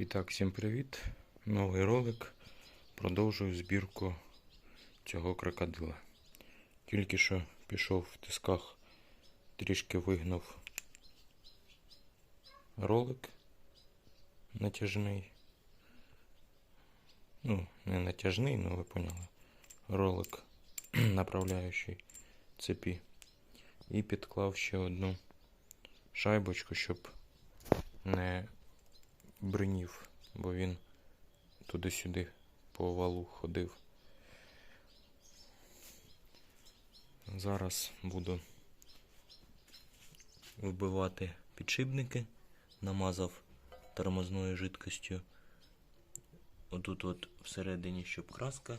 І так, всім привіт. Новий ролик. Продовжую збірку цього крокодила. Тільки що пішов в тисках, трішки вигнув ролик натяжний. Ну, не натяжний, ну ви поняли. Ролик направляючий цепі. І підклав ще одну шайбочку, щоб не бринів, бо він туди-сюди по валу ходив. Зараз буду вбивати підшипники, намазав тормозною жидкостю. Отут от всередині, щоб краска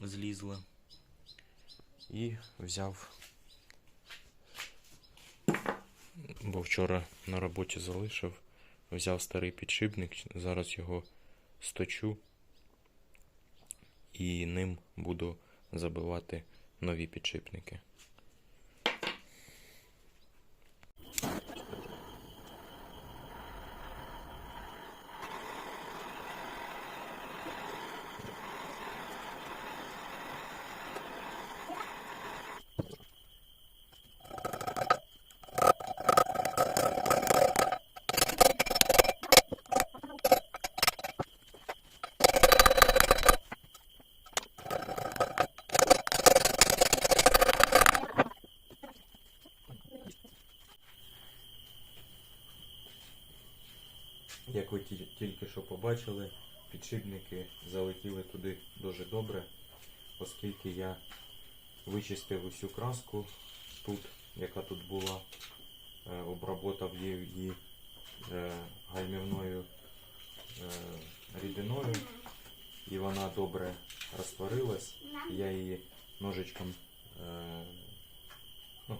злізла. І взяв бо вчора на роботі залишив, взяв старий підшипник, зараз його сточу і ним буду забивати нові підшипники. Як ви ті- тільки що побачили, підшипники залетіли туди дуже добре, оскільки я вичистив усю краску тут, яка тут була, е, обработав її е, гальмівною е, рідиною, і вона добре розтворилась. Я її ножичком, ну,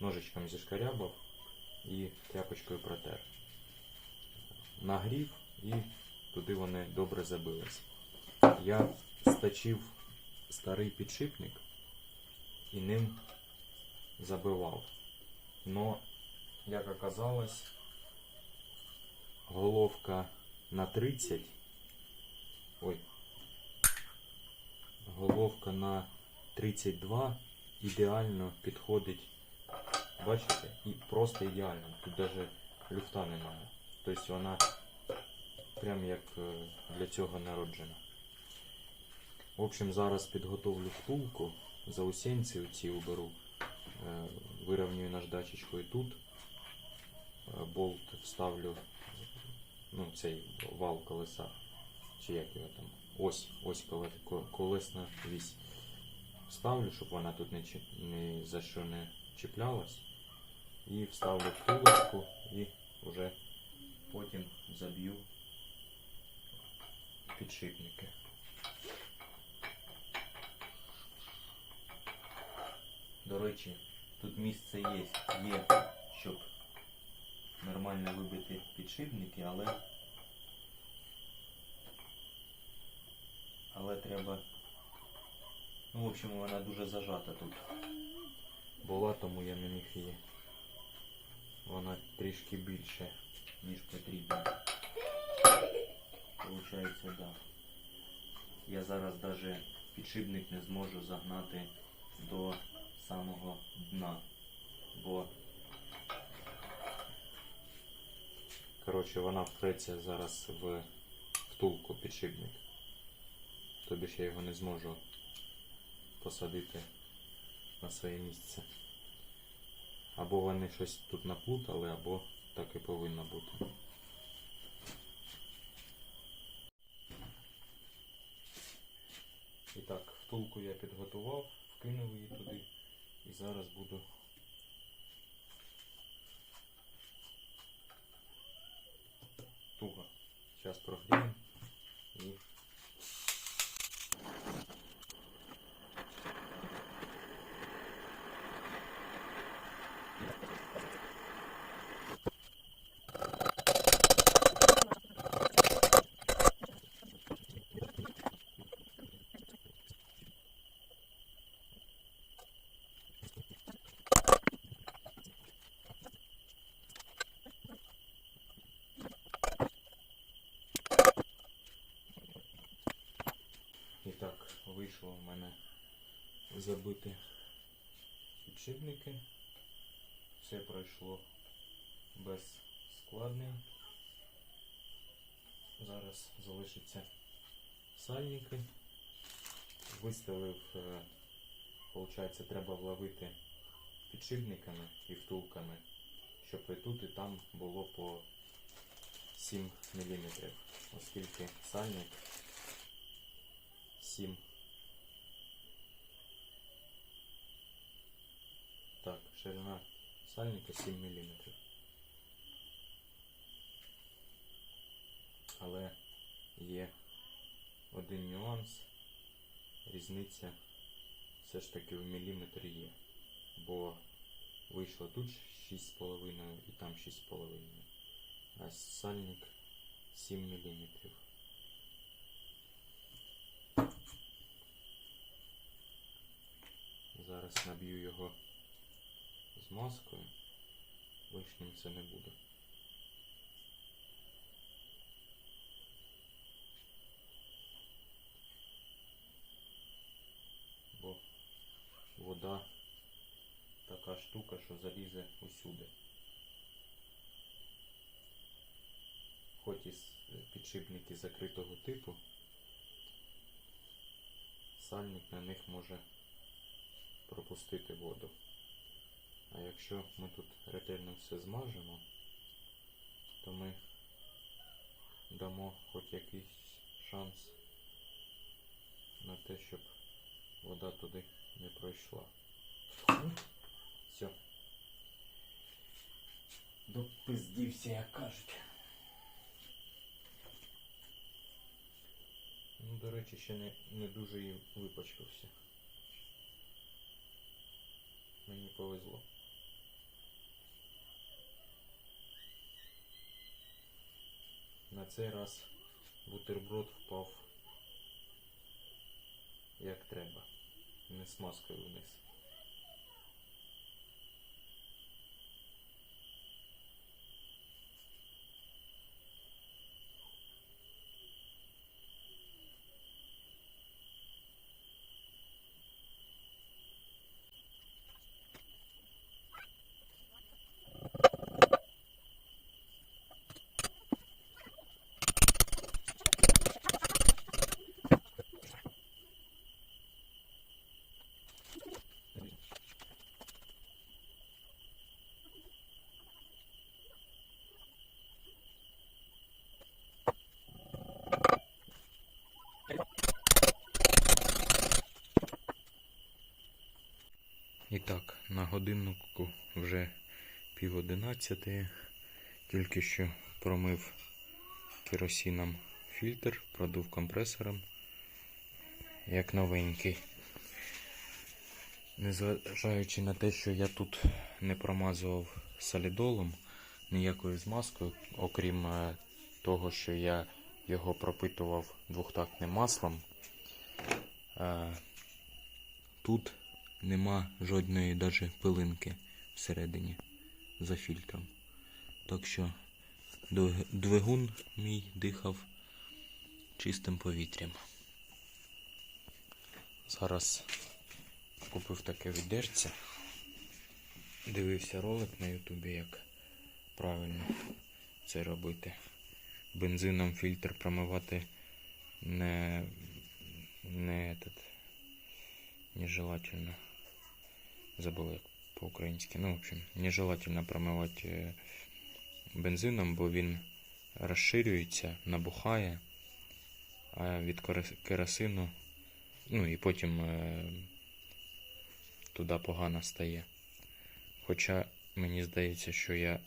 ножичком зішкарябав і тряпочкою протер нагрів і туди вони добре забились. Я сточив старий підшипник і ним забивав. Но, як оказалось, головка на 30. Ой. Головка на 32 ідеально підходить. Бачите? І просто ідеально. Тут навіть люфта немає. Тобто вона прям як е, для цього народжена. В общем, зараз підготовлю втулку, заусенці оці уберу, е, вирівнюю наждачечкою тут, е, болт вставлю, ну, цей вал колеса, чи як його там, ось, ось коле- колесна вісь. Вставлю, щоб вона тут не, ні за що не чіплялась. І вставлю втулочку і вже потім заб'ю підшипники. До речі, тут місце є, є, щоб нормально вибити підшипники, але але треба. Ну, в общем, вона дуже зажата тут. Була, тому я не міг її. Вона трішки більше, ніж потрібно. Получається, так. Да. Я зараз даже підшипник не зможу загнати до самого дна, бо коротше вона втреться зараз в втулку підшипник. Тобі ж я його не зможу посадити на своє місце. Або вони щось тут наплутали, або так і повинно бути. І так, втулку я підготував, вкинув її туди. І зараз буду вийшло в мене забити підшипники. Все пройшло без складнень. Зараз залишиться сальники. Виставив, е, виходить, треба вловити підшипниками і втулками, щоб і тут, і там було по 7 мм, оскільки сальник 7. Так, ширина сальника 7 мм. Але є один нюанс. Різниця все ж таки в міліметр є. Бо вийшло тут 6,5 і там 6,5. А сальник 7 мм. Зараз наб'ю його маскою. Лишнім це не буде. Бо вода така штука, що залізе усюди. Хоч і підшипники закритого типу, сальник на них може пропустити воду. А якщо ми тут ретельно все змажемо, то ми дамо хоч якийсь шанс на те, щоб вода туди не пройшла. Все. Допиздівся, як кажуть. Ну, до речі, ще не, не дуже і випачкався. Мені повезло. На цей раз бутерброд впав як треба. Не смазкою вниз. І так, на годиннику вже пів одинадцятої. Тільки що промив керосином фільтр, продув компресором, як новенький. Незважаючи на те, що я тут не промазував солідолом, ніякою змазкою, окрім е, того, що я його пропитував двохтактним маслом. е, Тут нема жодної даже пилинки всередині за фільтром. Так що двигун мій дихав чистим повітрям. Зараз купив таке відерце. Дивився ролик на ютубі, як правильно це робити. Бензином фільтр промивати не, не нежелательно. Забыл як по-українськи. Ну, в общем, нежелательно промивати е, бензином, бо він розширюється, набухає, а від керосину, ну і потім е, туди погано стає. Хоча мені здається, що я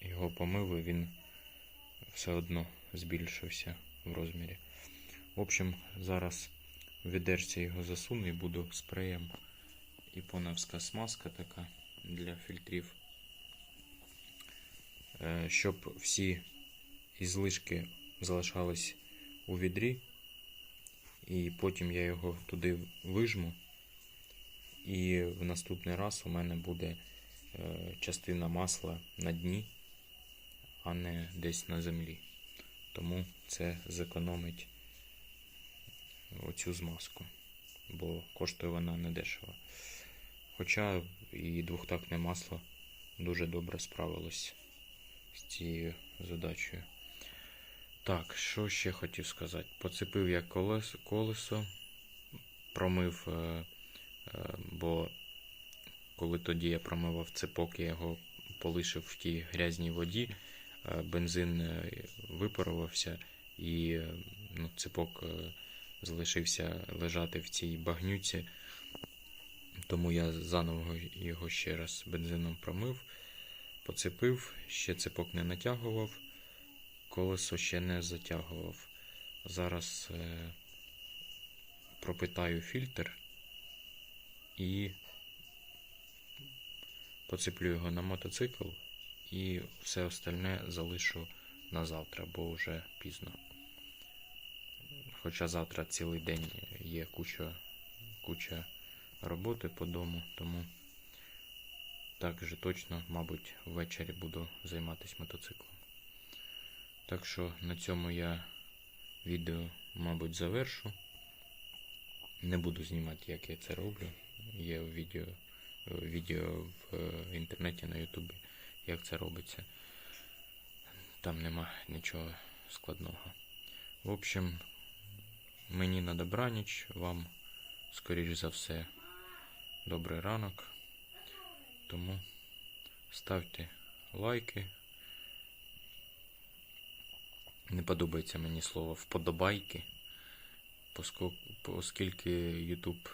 його помив, і він все одно збільшився в розмірі. В общем, зараз в відерці його засуну і буду спреєм іпоновська смазка така для фільтрів. Щоб всі ізлишки залишались у відрі, і потім я його туди вижму. І в наступний раз у мене буде е, частина масла на дні, а не десь на землі. Тому це зекономить оцю змазку. бо коштує вона недешево. Хоча і двохтактне масло дуже добре справилось з цією задачею. Так, що ще хотів сказати? Поцепив я колесо, колесо промив, е, е, бо коли тоді я промивав цепок, я його полишив в тій грязній воді, е, бензин випарувався і ну, цепок залишився лежати в цій багнюці. Тому я заново його ще раз бензином промив, поцепив, ще цепок не натягував, колесо ще не затягував. Зараз е, пропитаю фільтр і поцеплю його на мотоцикл і все остальне залишу на завтра, бо вже пізно. Хоча завтра цілий день є куча, куча роботи по дому, тому так же точно, мабуть, ввечері буду займатися мотоциклом. Так що на цьому я відео, мабуть, завершу. Не буду знімати, як я це роблю. Є відео, відео в е, інтернеті на Ютубі, як це робиться. Там нема нічого складного. В общем, мені на добраніч, вам, скоріш за все, добрий ранок. Тому ставте лайки. Не подобається мені слово вподобайки, оскільки YouTube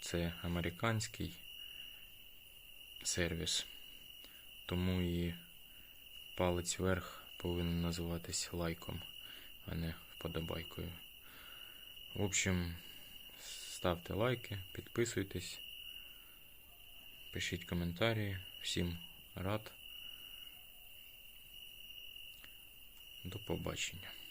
це американський сервіс, тому і палець вверх повинен називатись лайком, а не вподобайкою. В общем, ставте лайки, підписуйтесь, пишіть коментарі. Всім рад. До побачення.